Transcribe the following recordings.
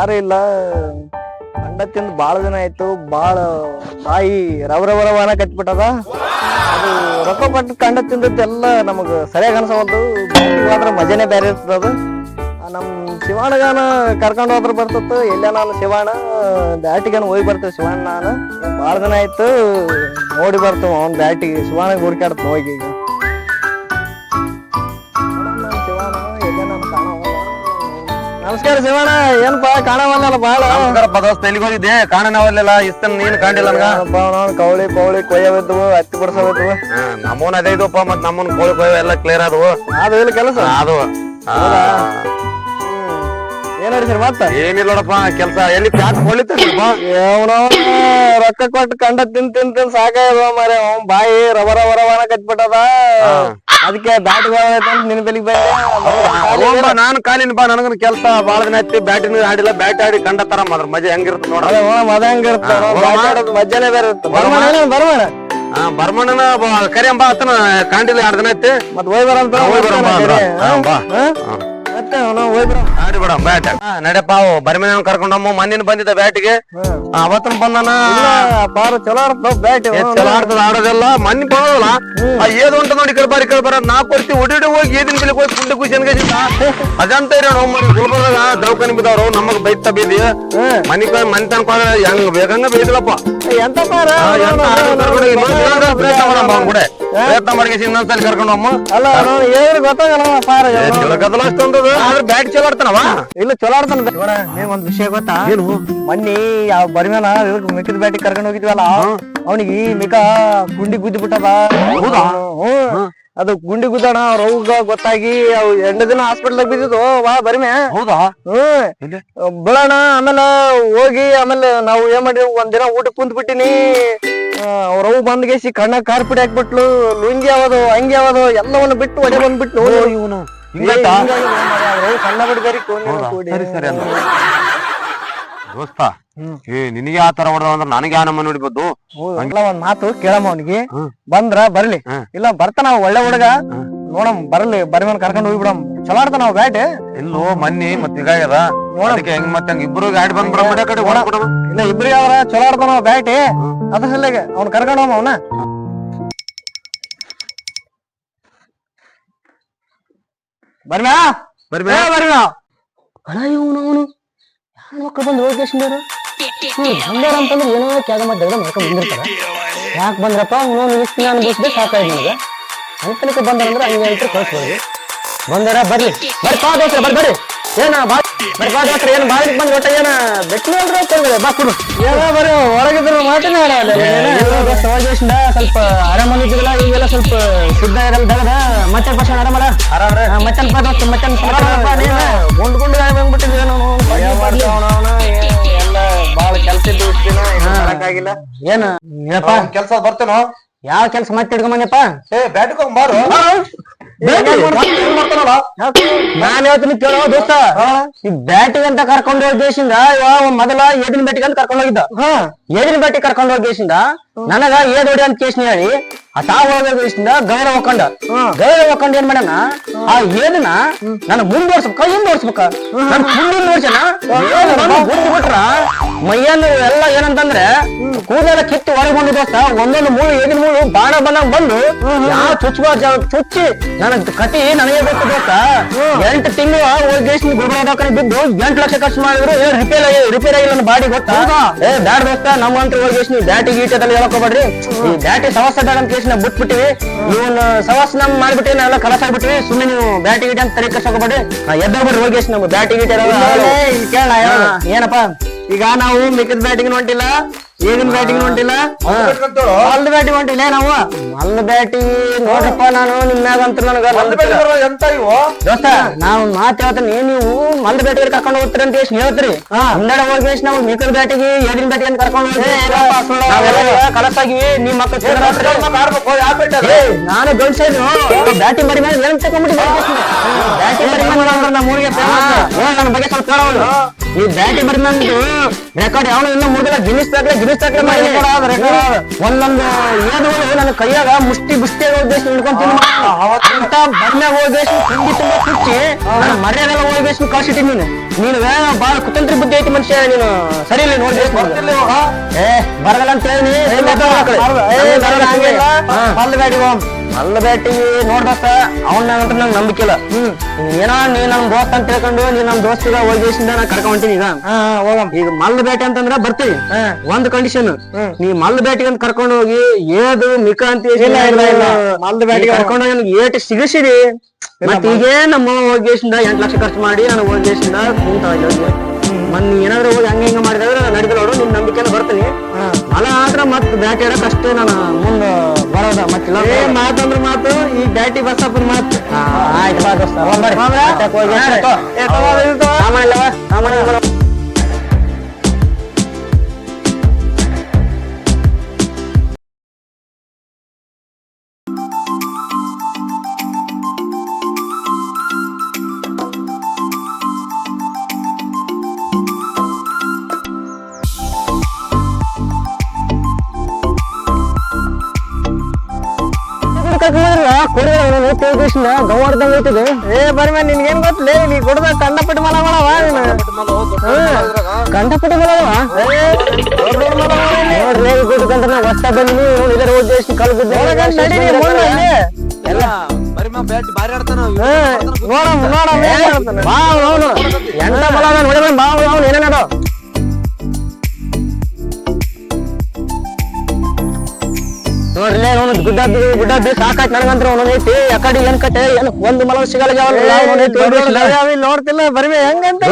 ಯಾರು ಇಲ್ಲ. ಅಂಡ ತಿಂದು ಭಾಳ ದಿನ ಆಯ್ತು. ಭಾಳ ಬಾಯಿ ರವ ರವ ರವ ಕಟ್ಬಿಟ್ಟದ. ಅದು ರೊಕ್ಕ ಕೊಟ್ಟು ಕಂಡ ತಿಂದದ್ದೆಲ್ಲ ನಮಗ ಸರಿಯಾಗಿ ಅನ್ಸವಲ್ದು. ಹೋದ್ರೆ ಮಜಾನೇ ಬೇರೆ ಇರ್ತದ ಅದು. ನಮ್ಮ ನಮ್ ಶಿವಾಣಗಾನ ಕರ್ಕೊಂಡು ಹೋದ್ರೆ ಬರ್ತತ್ತು. ಎಲ್ಲ ನಾನು ಶಿವಾಣ. ಬ್ಯಾಟಿಗನ ಹೋಗಿ ಬರ್ತೇವೆ ಶಿವಣ್ಣ ನಾನು. ಭಾಳ ದಿನ ಆಯ್ತು. ನೋಡಿ ಬರ್ತೇವೆ ಅವ್ನ ಬ್ಯಾಟಿಗೆ. ಶಿವಣ್ಣಗೆ ಹುಡ್ಕಾಡ್ತ ಹೋಗಿ ಈಗ. ನಮಸ್ಕಾರ ಶಿವಣ್ಣ ಏನಪ್ಪ ಕಾಣವಲ್ಲ ಬಾಳ? ನಮಸ್ಕಾರಪ್ಪ ದೋಸ್ತ ಎಲ್ಲಿಗೆ ಹೋಗಿದ್ದೆ? ಕಾಣನವಲ್ಲೆಲ್ಲ ಇಷ್ಟ ನೀನ್ ಕಾಣಿಲ್ಲ ನನಗ? ಕವಳಿ ಪೌಳಿ ಕೊಯ್ಯವಿದ್ವು ಹತ್ತಿ ಬಿಡ್ಸವಿದ್ವು ನಮ್ಮನ್ ಅದೇ ಇದಪ್ಪ ಮತ್ ನಮ್ಮನ್ ಕೋಳಿ ಕೊಯ್ಯ ಎಲ್ಲ ಕ್ಲಿಯರ್ ಆದವು. ಅದು ಇಲ್ಲ ಕೆಲಸ? ಅದು. ಏನ್ ನಡೀಸಿರಿ ಮತ್ತ? ಏನಿಲ್ಲ ನೋಡಪ್ಪ ಕೆಲಸ. ಎಲ್ಲಿ ಪ್ಯಾಕ್ ಅವನವನ ರೊಕ್ಕ ಕೊಟ್ಟು ಕಂಡ ತಿನ್ ತಿನ್ ತಿನ್ ಸಾಕಾಯದ ಮಾರೆ ಅವ್ನ್ ಬಾಯಿ ರವ ರವ ರವನ ಕಟ್ಬಿಟ್ಟದ. ಅದಕ್ಕೆ ಬ್ಯಾಟ್ ನಿನ್ ಬೆಲಿಗ್ ಬಂದೆ. ನಾನು ಕಾಲಿನ ಬಾ ನನಗನ್ ಕೆಲ್ಸ. ಬಾಳ ದಿನ ಐತಿ ಬ್ಯಾಟಿನ ಆಡಿಲ್ಲ. ಬ್ಯಾಟ್ ಆಡಿ ಕಂಡ ತರ ಮಾಡ್ರ ಮಜಾ ಹೆಂಗಿರುತ್ತೆ ನೋಡ. ಮದ ಹೆಂಗಿರುತ್ತೆ. ಮಜಾನೆ ಬೇರೆ ಇರುತ್ತೆ. ಬರ್ಮಣ ಹಾ ಬರ್ಮಣ್ಣನ ಕರಿಯಂಬ ಆತನ ಕಾಂಡಿಲ್ಲ ಎರಡು ದಿನ ಐತಿ ಮತ್ ಹೋಯ್ ಬರಂತ ಬಾ ಅಂದ್ರ. ಹಾ, ಬಾ. ಮತ್ತೆ ಅವನ ಹೋಯ್ ಬರ ಆಡಿ ಬಿಡ ಬ್ಯಾಟ್. ನಡಿಯಪ್ಪ ಬರ್ಮಿನ ಕರ್ಕೊಂಡಮ್ಮ ಮಣ್ಣಿನ ಬಂದಿದ್ದ ಬ್ಯಾಟಿಗೆ. ಅವತ್ತನ ಬಂದನ? ಬಾರ ಚಲೋ ಆಡ್ತದ ಬ್ಯಾಟ್ ಚಲೋ ಆಡ್ತದ ಆಡೋದಿಲ್ಲ ಮಣ್ಣಿ ಬಂದಲ್ಲ ಏದು ಉಂಟು ನೋಡಿ ಕೇಳ್ಬಾರಿ ಕೇಳ್ಬಾರ ನಾ ಕೊಡ್ತಿ ಒಡಿ ಹೋಗಿ ಏದಿನ ಬೆಲೆ ಹೋಗಿ ಕುಂಡು ಖುಷಿ ಅನ್ಕೇಸಿದ್ದ ಅದಂತ ಇರೋ ನಾವು ಮನೆ ಗುಲ್ಬರ್ದಾಗ ದವಾಖಾನೆ ಬಿದ್ದವ್ರು ನಮಗ್ ಬೈತ ಬೀದಿ. ಮನಿ ಮನಿ ತನಕ ಹೆಂಗ್ ಬೇಕಂಗ ಬೇಯ್ದಿಲ್ಲಪ್ಪ. ಎಂತ ಪ್ರಯತ್ನ ಮಾಡಿ ಇನ್ನೊಂದ್ಸಲಿ ಕರ್ಕೊಂಡು ಹೋಗಮ್ಮ. ಅಲ್ಲ ಗೊತ್ತಾಗಲ್ಲ ಅಷ್ಟೊಂದು ಆದ್ರೆ ಬ್ಯಾಟ್ ಚಲೋ ಆಡ್ತಾನವ? ಇಲ್ಲ ಚಲೋ ಆಡ್ತಾನ ನೀನ್ ಒಂದ್ ವಿಷಯ ಗೊತ್ತಾ? ಏನು? ಮೊನ್ನೆ ಯಾವ ಬರ್ಮೇಲ ಇದಕ್ ಮಿಕ್ಕಿದ ಬ್ಯಾಟಿಗೆ ಕರ್ಕೊಂಡು ಹೋಗಿದ್ವಲ್ಲ ಅವನಿಗೆ ಮಿಕ ಗುಂಡಿ ಗುದ್ದಿ ಬಿಟ್ಟದ ಹೌದಾ? ಅದು ಗುಂಡಿ ಗುದ್ದಣ ರೋಗ ಗೊತ್ತಾಗಿ ಅವ್ ಎಂಟು ದಿನ ಹಾಸ್ಪಿಟಲ್ ಬಿದ್ದಿದ್ದು. ವಾ ಬರಿಮೆ. ಹೌದಾ? ಹ್ಮ್? ಬೀಳೋಣ ಆಮೇಲೆ ಹೋಗಿ ಆಮೇಲೆ ನಾವು ಏನ್ ಮಾಡಿ ಒಂದಿನ ದಿನ ಊಟ ಕುಂತ್ ಬಿಟ್ಟಿನಿ ರವ್ ಅವು ಬಂದ್ಗೇಸಿ ಕಣ್ಣ ಕಾರ್ಪಿಡಿ ಹಾಕ್ಬಿಟ್ಲು ಲುಂಗಿ ಯಾವದು ಅಂಗಿ ಯಾವದು ಎಲ್ಲವನ್ನು ಬಿಟ್ಟು ಒಡೆ ಬಂದ್ಬಿಟ್ಟು ಇವನು. ಅವ್ವ ಸಣ್ಣ ಬಿಡ್ದಾರಿ ಸರಿ ಸರಿ ಅಲ್ಲ. ದೋಸ್ತ ಏ ನಿನಗೆ ಆ ತರ ಹೊಡೆದ ಅಂದ್ರೆ ನನಗೆ ಆ ನಮ್ಮನೆ ಹೊಡಿಬೋದು? ಒಂದ್ ಮಾತು ಕೇಳಮ್ಮ ಅವನಿಗೆ. ಬಂದ್ರ ಬರ್ಲಿ. ಇಲ್ಲ ಬರ್ತಾನ ಒಳ್ಳೆ ಹುಡುಗ. ನೋಡಮ್ ಬರ್ಲಿ ಬರ್ಮನ್ ಕರ್ಕೊಂಡು ಹೋಗ್ಬಿಡಮ್ ಚಲೋ ಆಡ್ತಾನ ನಾವು ಬ್ಯಾಟ್ ಇಲ್ಲೋ ಮನ್ನಿ ಮತ್ ಹೀಗಾಗ್ಯದ ನೋಡಕ್ಕೆ ಹೆಂಗ್ ಮತ್ತೆ ಹಂಗ ಇಬ್ರು ಗಾಡಿ ಬಂದ್ ಬಿಡ ಕಡೆ ಇಲ್ಲ ಇಬ್ರಿಗೆ ಅವ್ರ ಚಲೋ ಆಡ್ತಾನ ಬ್ಯಾಟಿ ಅದ್ರ ಸಲಗೆ ಅವ್ನ ಕರ್ಕೊಂಡು ಹೋಗಮ್ಮ ಅವನ. ಬರ್ಮ್ಯಾ ಬರ್ಬೇ ಏ, ಬರ್ಮ್ಯಾ ಅಣ್ಣ ಇವನು ಅವನು ಯಾರು ಮಕ್ಕಳು ಬಂದು ಹೋಗ್ಯೇಶಂದ್ರ ಹಂಗಾರ ಅಂತಂದ್ರೆ ಏನೋ ತ್ಯಾಗ ಮಾಡಿ ದಗದ ಮಾಡ್ಕೊಂಡ್ ಬಂದಿರ್ತಾರ. ಯಾಕೆ ಬಂದ್ರಪ್ಪ? ಅವನು ನಿಲ್ಲಿಸ್ತೀನಿ ಅನ್ಭವಿಸಿದೆ ಸಾಕಾಯ್ತು ನನಗೆ. ಅಂತಲಕ್ಕೆ ಬಂದಾರಂದ್ರೆ ಹಂಗೆ ಅಂತ ಕಳ್ಸ್ಬೋದು ಬಂದಾರ ಬರ್ಲಿ. ಬರ್ರಿ ಪಾ ದೋಸ್ರ ಬರ್ರಿ ಏನ ಬಾ ಬರ್ರಿ ಏನ್ ಏನು ಬಾಳಿಗೆ ಬಂದ್ ಒಟ್ಟ ಏನ ಬೆಟ್ಟಿ ಅಲ್ರಿ ಬಾ ಕುಡು. ಏನೋ? ಬರ್ರಿ ಹೊರಗಿದ್ರು ಮಾತನಾಡ ಸ್ವಲ್ಪ ಆರಾಮಲ್ಲಿದ್ದಿಲ್ಲ ಈಗೆಲ್ಲ ಸ್ವಲ್ಪ ಶುದ್ಧ ಇರಲ್ಲ ದಗದ ಮತ್ತೆ ಪಕ್ಷ ಆರಾಮಲ್ಲ ಮತ್ತನ್ ಪಾ ದೋಸ್ತ ಮತ್ತನ್ ಗುಂಡ್ ಗುಂಡ್ ಬಂದ್ಬಿಟ್ಟಿದ್ವಿ ಎಲ್ಲ ಬಾಳ ಕೆಲ್ಸ ಇದ್ದು ಏನ ಏನಪ್ಪ? ಕೆಲ್ಸ ಬರ್ತೇನೋ? ಯಾವ ಕೆಲ್ಸ ಮತ್ತೆ ಹಿಡ್ಕೊಂಬಂದಪ್ಪ ಏ ಬ್ಯಾಟ್ಕೊಂಬಾರು ಬಾರು ನಾನ್ ಹೇಳ್ತೀನಿ ಕೇಳೋ ದೋಸ್ತ ಈ ಬ್ಯಾಟಿಗೆ ಅಂತ ಕರ್ಕೊಂಡು ಹೋಗಿ ದೇಶದಿಂದ ಮೊದಲ ಏದಿನ ಬ್ಯಾಟಿಗೆ ಅಂತ ಕರ್ಕೊಂಡು ಹೋಗಿದ್ದ ಏದಿನ ಬ್ಯಾಟಿಗೆ ಕರ್ಕೊಂಡು ಹೋಗಿ ದೇಶದಿಂದ ನನಗ ಏ ಹೊಡಿ ಅಂತ ಕೇಸ್ ಹೇಳಿ. ಆ ತಾವ್ ಹೋಗೋ ಗೌರವ ಗೈರ ಹೋಗ್ಕೊಂಡ ಗೈರ ಹೋಗ್ಕೊಂಡ್ ಏನ್ ಮಾಡ್ಯಾನ? ಆ ಏನನ ನನ್ನ ಮುಂದುವರ್ಸ್ಬೇಕ ಕೈ ಮುಂದುವರ್ಸ್ಬೇಕ ನನ್ ಮುಂದಿನ ವರ್ಷನ ಗುಂಡು ಬಿಟ್ರ? ಮೈಯನ್ನು ಎಲ್ಲ ಏನಂತಂದ್ರೆ ಕೂದಲ ಕಿತ್ತು ಹೊರಗೆ ಬಂದು ದೋಸ್ತ ಒಂದೊಂದು ಮೂಳು ಏದಿನ ಮೂಳು ಬಾಣ ಬಂದಾಗ ಬಂದು ಯಾವ ಚುಚ್ಚುವ ಚುಚ್ಚಿ ನನ್ನ ಕಟಿ ನನಗೆ ಬೇಕು ದೋಸ್ತ. ಎಂಟು ತಿಂಗಳು ಹೋಗಿ ಗುಲ್ಬರ್ಗ ದವಾಖಾನೆ ಬಿದ್ದು ಎಂಟು ಲಕ್ಷ ಖರ್ಚು ಮಾಡಿದ್ರು ರಿಪೇರ್ ರಿಪೇರ್ ಆಗಿಲ್ಲ ನನ್ನ ಬಾಡಿ ಗೊತ್ತಾ? ಏ ಬ್ಯಾಡ ದೋಸ್ತ ನಮ್ಮಂತ ಹೋಗಿ ಬ್ಯಾಟಿಗೆ ಬ್ಯಾಟಿ ಗೀಟದಲ್ಲಿ ಹೇಳ್ಕೊಬೇಡ್ರಿ ಈ ಬ್ಯಾಟಿ ಸವಾಸ ಬೇಡ ಅಂತ ಕೇಸ್ ನಾವು ಬಿಟ್ಬಿಟ್ಟಿವಿ. ಇವನ್ ಸವಾಸ ನಮ್ ಮಾಡ್ಬಿಟ್ಟಿ ನಾವೆಲ್ಲ ಕಲಾಸ ಆಗ್ಬಿಟ್ಟಿವಿ ಸುಮ್ಮನೆ ನೀವು ಬ್ಯಾಟಿ ಗೀಟ ಅಂತ ತಲೆ ಕರ್ಸ್ಕೊಬೇಡ್ರಿ ಎದ್ದಾಗ್ಬಿಡ್ರಿ ಹೋಗಿ ನಮ್ಮ ಬ್ಯಾಟಿ ಗೀಟ ಕೇಳ ಏನಪ್ಪ? ಈಗ ನಾವು ಮಿಕ್ಕಿದ ಬ್ಯಾಟಿಂಗ್ ಹೊಂಟಿಲ್ಲ ಏನಿನ ಬ್ಯಾಟಿಂಗ್ ಹೊಂಟಿಲ್ಲ? ಮಲ್ದ ಬ್ಯಾಟಿಂಗ್ ಹೊಂಟಿಲ್ಲ ನಾವು? ಮಲ್ದ ಬ್ಯಾಟಿಂಗ್ ನೋಡ್ರಪ್ಪ ನಾನು ನಿಮ್ ಮ್ಯಾಗ ಅಂತ ನನಗ ಎಂತ ಇವು? ದೋಸ್ತ ನಾವು ಮಾತು ಹೇಳ್ತೀನಿ. ನೀವು ಮಲ್ದ ಬ್ಯಾಟಿಗೆ ಕರ್ಕೊಂಡು ಹೋಗ್ತೀರಿ ಅಂತ ಎಷ್ಟು ಹೇಳ್ತೀರಿ? ಹನ್ನೆರಡು ಹೋಗಿ ಎಷ್ಟು ನಾವು ಮಿಕ್ಕದ ಬ್ಯಾಟಿಗೆ ಏದಿನ ಬ್ಯಾಟಿಗೆ ಅಂತ ಕರ್ಕೊಂಡು ಹೋಗಿ? ಕಲಸಾಗಿವಿ ನಿಮ್ ಮಕ್ಕಳು ನಾನು ಗಂಡ್ಸೇನು ಬ್ಯಾಟಿಂಗ್ ಬರಿ ಮೇಲೆ ಏನ್ ತಗೊಂಡ್ಬಿಟ್ಟು ಬ್ಯಾಟಿಂಗ್ ಬರಿ ಮೇಲೆ ನಮ್ಮ ಊರಿಗೆ ನನ್ನ ಬಗ್ಗೆ ಸ್ವಲ್ಪ ಕೇಳೋದು ಈ ಬ್ಯಾಟಿ ಬರ್ ನಂದು ರೆಕಾರ್ಡ್ ಯಾವ ಇನ್ನೂ ಮುಗಿಲ್ಲ ಗಿನ್ನಿಸ್ ಮಾಡಿ ಒಂದೊಂದು ಏದು ನನ್ನ ಕೈಯಾಗ ಮುಷ್ಟಿ ಬುಷ್ಟಿ ಉದ್ದೇಶ ಹಿಡ್ಕೊಂತೀನಿ ಅವತ್ತ ಬರ್ಮ್ಯಾಗ ಹೋಗಿ ತಿಂಡಿ ತುಂಬ ಕುಚ್ಚಿ ನನ್ನ ಮರ್ಯಾದೆಲ್ಲ ಹೋಗಿ ಕಳ್ಸಿಟ್ಟಿನಿ ನೀನು? ನೀನು ಬಾಳ ಕುತಂತ್ರಿ ಬುದ್ಧಿ ಐತಿ ಮನುಷ್ಯ ನೀನು ಸರಿ ಇಲ್ಲ ನೋಡಿ ಏ ಬರಗಲ್ಲ ಅಂತ ಹೇಳಿ ಮಲ್ಲ ಮಲ್ಲ ನೋಡ್ಬೇಕ. ಅವ್ನ ಅವನ್ನ ನಂಗೆ ನಂಬಿಕೆ ಇಲ್ಲ. ಹ್ಮ್. ಏನೋ ನೀ ನಮ್ ದೋಸ್ತ ಅಂತ ತಿಳ್ಕೊಂಡು ನೀ ನಮ್ ದೋಸ್ತಿಗ ಹೋಗಿಸಿಂದ ನಾ ಕರ್ಕೊಂಡ್ ಹೊಂಟೀನಿ ಈಗ. ಈಗ ಮಲ್ಲ ಬೇಟೆ ಅಂತಂದ್ರ ಬರ್ತೀನಿ. ಒಂದ್ ಕಂಡೀಷನ್ ನೀ ಮಲ್ಲ ಬೇಟಿಗೆ ಅಂತ ಕರ್ಕೊಂಡು ಹೋಗಿ ಏದು ಮಿಕ ಅಂತ ಇಲ್ಲ. ಮಲ್ದ ಕರ್ಕೊಂಡು ಹೋಗಿ ನನಗೆ ಏಟ್ ಸಿಗಿಸಿರಿ ಮತ್ತೆ ಈಗೇ ನಮ್ಮ ಹೋಗಿಸಿಂದ ಎಂಟ್ ಲಕ್ಷ ಖರ್ಚು ಮಾಡಿ ನಾನು ಹೋಗಿಸಿಂದ ಕುಂತ ಮೊನ್ನೆ ಏನಾದ್ರು ಹೋಗಿ ಹಂಗ ಹಿಂಗ ಮಾಡಿದ್ರೆ ನಡೆದ ನೋಡು ನಿನ್ ನಂಬಿಕೆನ ಬರ್ತೀನಿ. ಮಲ ಆದ್ರ ಮತ್ ಬ್ಯಾಟ್ ಆಡಕ್ ಅಷ್ಟೇ ನಾನು ಮುಂದ ಬರೋದ ಮತ್ತಿಲ್ಲ ಏ ಮಾತಂದ್ರ ಮಾತು ಈ ಬ್ಯಾಟಿ ಬಸಪ್ಪನ ಮಾತು. ಆ, ಆಯ್ತು ಬಾ ದೋಸ್ತ ಹೋಗ್ ಬರ್ರಿ. ಬಂದ್ರಲ್ಲ, ಕೊಡಿ ಅವ್ನು ಐತೆ ಉದ್ದೇಶನ, ಗವ್ವಾರ್ದಂಗ್ ಐತದು. ಏ ಬರ್ಮ ನಿನ್ಗೇನ್ ಗೊತ್ತಲೇ? ನೀ ಕೊಡದ ಕಂಡಪಟ್ಟಿ ಮಲ ಮಾಡವ ನೀನು ಕಂಡಪಟ್ಟಿ ಮಲವ ನೋಡ್ರಿ, ಗುಡ್ಕಂತ ನಾ ಹೊಸ ಬಂದಿನಿ, ಅವ್ನು ಇದರ ಉದ್ದೇಶ ಕಲ್ಲು ಬಿದ್ದು. ಒಳಗಡೆ ನಡೀರಿ, ಮುಂದೆ ಅಲ್ಲಿ. ಎಲ್ಲ. ನೋಡಮ್ ನೋಡಮ್ ಏನ್ ಹೇಳ್ತಾನೆ. ಬಾ ಅವನು ಎಂತ ಬಲ ಅದ ನೋಡಿ ಬಾ ಅವನು ಏನೇನದ ನೋಡ್ರಿ ಅವನು ಗುಡ್ಡ ಗುಡ್ಡದ್ದು ಗುಡ್ಡ ಸಾಕಾಯ್ತು ನನಗಂತ್ರ ಅವನು ಐತಿ. ಯಾಕಡೆ ಏನ್ ಕತೆ? ಏನ್ ಒಂದು ಮಲ ಸಿಗಲ್ಲ ನೋಡ್ತಿಲ್ಲ ಬರ್ಮೆ ಹೆಂಗಂತ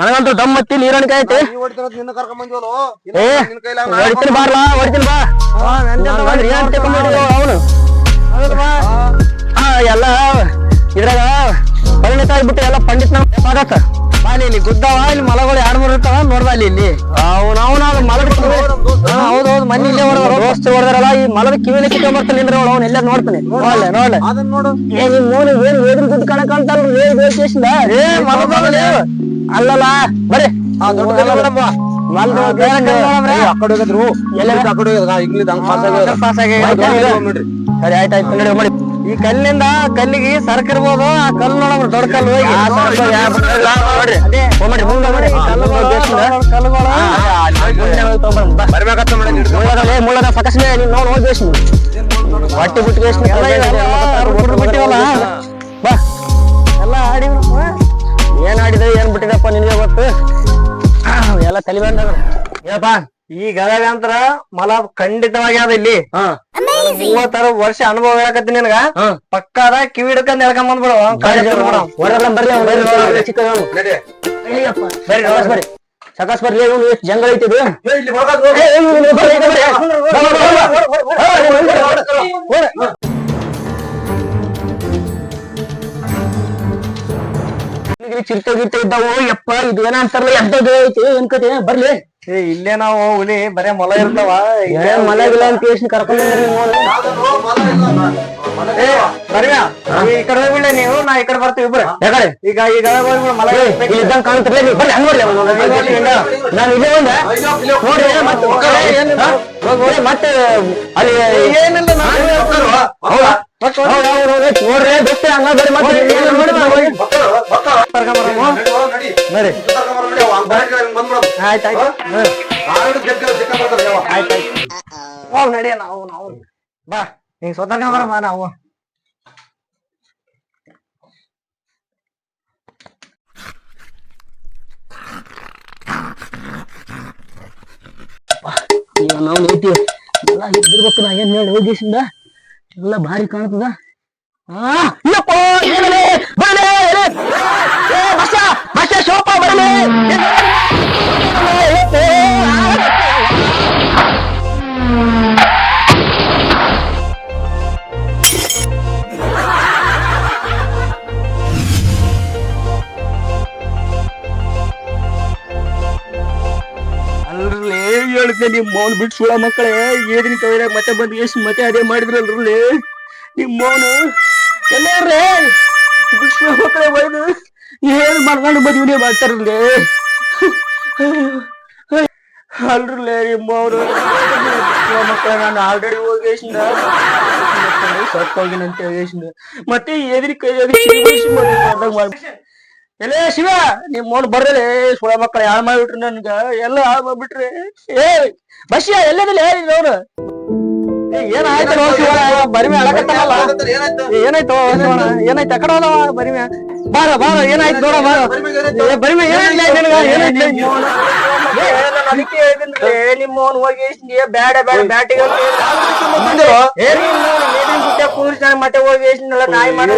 ನನಗಂತೂ ದಮ್ಮತ್ತಿ ನೀರಣಿಕೆ ಐತಿ. ಹೊಡಿತೀನಿ ಬಾರ್ಲಾ ಹೊಡಿತೀನಿ ಬಾ. ಅವನು. ಎಲ್ಲ ಇದ್ರಾಗ ಪರಿಣಿತ ಆಗ್ಬಿಟ್ಟು ಎಲ್ಲ ಪಂಡಿತ್ ಆಗತ್ತ ಬಾಲಿ ಇಲ್ಲಿ ಗುದ್ದವ ಇಲ್ಲಿ ಮಲಗಳು ಎರಡ್ ಮೂರು ಇರ್ತಾವ ನೋಡ್ದ ಅಲ್ಲಿ ಇಲ್ಲಿ. ಅವನ ಅವನ ಮಲದ ಹಾ, ಹೌದ್ ಹೌದ್ ಮನಿ ಇಲ್ಲೇ ಹೊಡೆದ ದೋಸ್ತ ಹೊಡೆದಾರಲ್ಲ ಈ ಮಲದ ಕಿವಿನ ಕಿತ್ಕೊಂಡ್ ನಿಂದ್ರೆ ನಿಂದ್ರ ಅವ್ನ ಎಲ್ಲ ನೋಡ್ತಾನೆ. ನೋಡ್ಲೆ ನೋಡ್ಲೆ. ಅದನ್ನ ನೋಡು. ಏ ನಿಮ್ ಏನ್ ವೇದ್ರ ದುಡ್ಡು ಕಣಕ್ ಅಂತ ಏ ಮಲದ ಅಲ್ಲಲ್ಲ ಬರಿ. ಸರಿ ಆಯ್ತಾಯ್ತು ನೋಡಿ ಮಾಡಿ. ಈ ಕಲ್ಲಿಂದ ಕಲ್ಲಿಗೆ ಸರ್ಕ್ ಇರ್ಬೋದು ಆ ಕಲ್ಲು ನೋಡಮ್ರ ದೊಡ್ಡ ಕಲ್ಲು ಹೋಗಿ ನೋಡ್ರಿ ಮುಳ್ಳದ ಸಕಸ್ನೆ ನೀನ್ ನೋಡಿ ಹೋಗಿ ಬೇಸ್ ಹೊಟ್ಟೆ ಬಿಟ್ಟು ಇವೆಲ್ಲ ಬಿಟ್ಟಿವಲ್ಲ. ಬಾ ಎಲ್ಲ ಆಡಿದ್ರು ಏನ್ ಆಡಿದೆ ಏನ್ ಬಿಟ್ಟಿದಪ್ಪ ನಿನಗೆ ಗೊತ್ತು ಎಲ್ಲ ತಲೆ ಬಂದ ಏನಪ್ಪ ಈ ಗದಗ ಅಂತರ ಮಲ ಖಂಡಿತವಾಗಿ ಅದ ಇಲ್ಲಿ ಹಾ ಮೂವತ್ತಾರು ವರ್ಷ ಅನುಭವ ಹೇಳಕತ್ತೀನಿ ನಿನಗ ಪಕ್ಕಾದ ಕಿವಿ ಹಿಡ್ಕೊಂಡ್ ಎಳ್ಕೊಂಡ್ ಬಂದ್ಬಿಡು ಬರ್ರಿ ರಮೇಶ್ ಬರ್ರಿ ಸಕಾಸ್ ಬರ್ಲಿ ಇವನು ಎಷ್ಟು ಜಂಗಲ್ ಐತಿ ಇದು ಇಲ್ಲಿ ಹೊರಗಡೆ ಏ, ಏ, ಇವ್ನು ಬರ್ರಿ, ಇದು ಬರ್ರಿ. ಬಾ, ಬಾ, ಬಾ, ಬಾ. ಏ, ಇವ್ನು ಬರ್ರಿ, ಬರ್ರಿ. ಗಿರ್ತೆ ಇದ್ದಾವು ಯಪ್ಪ ಇದು ಏನ ಅಂತಾರಲ್ಲ ಎದ್ದದು ಐತಿ ಏನ್ ಕತೆ ಬರ್ಲಿ ಏ ಇಲ್ಲೇ ನಾವು ಹುಲಿ ಬರೇ ಮೊಲ ಇರ್ತಾವ ಮಳೆ ಗಿಲ್ಲ ಅಂತ ಕರ್ಕೊಂಡ್ ಬಂದ್ರಿ ನೀವು ಏ ಬರ್ವ್ಯಾ ಈ ಕಡೆ ಹೋಗ್ಬಿಡ್ಲೆ ನೀವು ನಾ ಈ ಕಡೆ ಬರ್ತೀವಿ ಇಬ್ರು ಯಾಕಡೆ ಈಗ ಈ ಗದಗ ಹೋಗ್ಬಿಡು ಮಲ ಏ, ಇದ್ದಂಗ್ ಕಾಣ್ತಿರ್ಲಿ ನೀವು ಬರ್ರಿ ಹಂಗ್ ನೋಡ್ಲಿ ಅವ್ನು ನೋಡಿ, ನೋಡಿ, ಹಿಂಗ. ನಾನು ಇಲ್ಲೇ ಒಂದ ನೋಡ್ರಿ ಮತ್ತೆ ಅಲ್ಲಿ ಏನಿಲ್ಲ ಹೌದಾ? ಹೌದಾ, ಹೌದು, ಹೌದು. ನೋಡ್ರಿ ದೋಸ್ತ ಹಂಗ ಬರ್ರಿ ಮತ್ತೆ ಏನ್ ನೋಡಿ ಬಾ, ಹೋಗಿ. ಕರ್ಕೊಂಬರಮ್ಮ ನಡಿ. ಆಯ್ತು ಆಯ್ತು. ಆಯ್ತು ಆಯ್ತು. ಹೋಗ್ ನಡಿ ನಾವು ನಾವು. ಬಾ ಹಿಂಗ್ ಸ್ವತಂತ್ರ ನಾವು. ಈಗ ನಾವು ಐತಿ ಎಲ್ಲ ಇದ್ದಿರ್ಬೇಕು ನಾ ಏನ್ ಹೇಳಿ ಹೋಗಿಸಿಂದ ಎಲ್ಲ ಭಾರಿ ಕಾಣ್ತದ. ಅಲ್ರಲ್ಲೇ ಹೇಳ್ತೆ ನಿಮ್ ಮೌನ್ ಬಿಟ್ಟು ಸುಳ ಮಕ್ಕಳೇ. ಏದಿನ ಕೈಯಾಗ ಮತ್ತೆ ಬಂದ್ ಎಷ್ಟು ಮತ್ತೆ ಅದೇ ಮಾಡಿದ್ರಲ್ರಲ್ಲೇ ನಿಮ್ ಮೌನು. ಎಲ್ಲಾರ್ರೇ ಬಿಟ್ಟು ಸುಳ ಮಕ್ಕಳೇ ಬೈದು ಏನ್ ಮಾಡ್ಕೊಂಡು ಮದುವೆ ಮಾಡ್ತಾರಲ್ಲೇ ಅಲ್ರಲ್ಲೇ ನಿಮ್ಮ ಅವ್ರು ಮಕ್ಕಳ, ನಾನು ಆಲ್ರೆಡಿ ಹೋಗೇಶಿಂದ ಸತ್ ಹೋಗಿನಂತ ಹೇಗೇಶಿಂದ ಮತ್ತೆ ಎದ್ರಿ ಕೈ ಎಲ್ಲೇ ಶಿವ, ನಿಮ್ ಮೋನ್ ಬರ್ದಲೆ, ಸುಳ ಮಕ್ಕಳ ಯಾಳ್ ಮಾಡ್ಬಿಟ್ರಿ ನನ್ಗ? ಎಲ್ಲ ಹಾಳ್ ಮಾಡ್ಬಿಟ್ರಿ? ಏ ಬಸ್ಯ ಎಲ್ಲದಿಲ್ಲ ಅವ್ರು ಏನಾಯ್ತು ಶಿವ, ಬರಿಮೆ ಅಳಕತ್ತಲ್ಲ ಏನಾಯ್ತು ಶಿವಣ ಏನಾಯ್ತು? ಅಕಡೆ ಹೋದವ ಬರಿಮೆ. ಬಾರ ಬಾರ, ಏನಾಯ್ತು ನೋಡ ಬಾರ. ಬರಿಮೆ ಏನಾಯ್ತು ನಿನಗ ಏನಾಯ್ತು ಹೇಳಿದ್ರಿ ನಿಮ್ಮ ಹೋಗಿ ಬ್ಯಾಡ ಬ್ಯಾಡ, ಬ್ಯಾಟಿಗೆ ಕೂರ್ಸಿ ಮತ್ತೆ ಹೋಗಿ ನಾಯಿ ಮಾಡಿ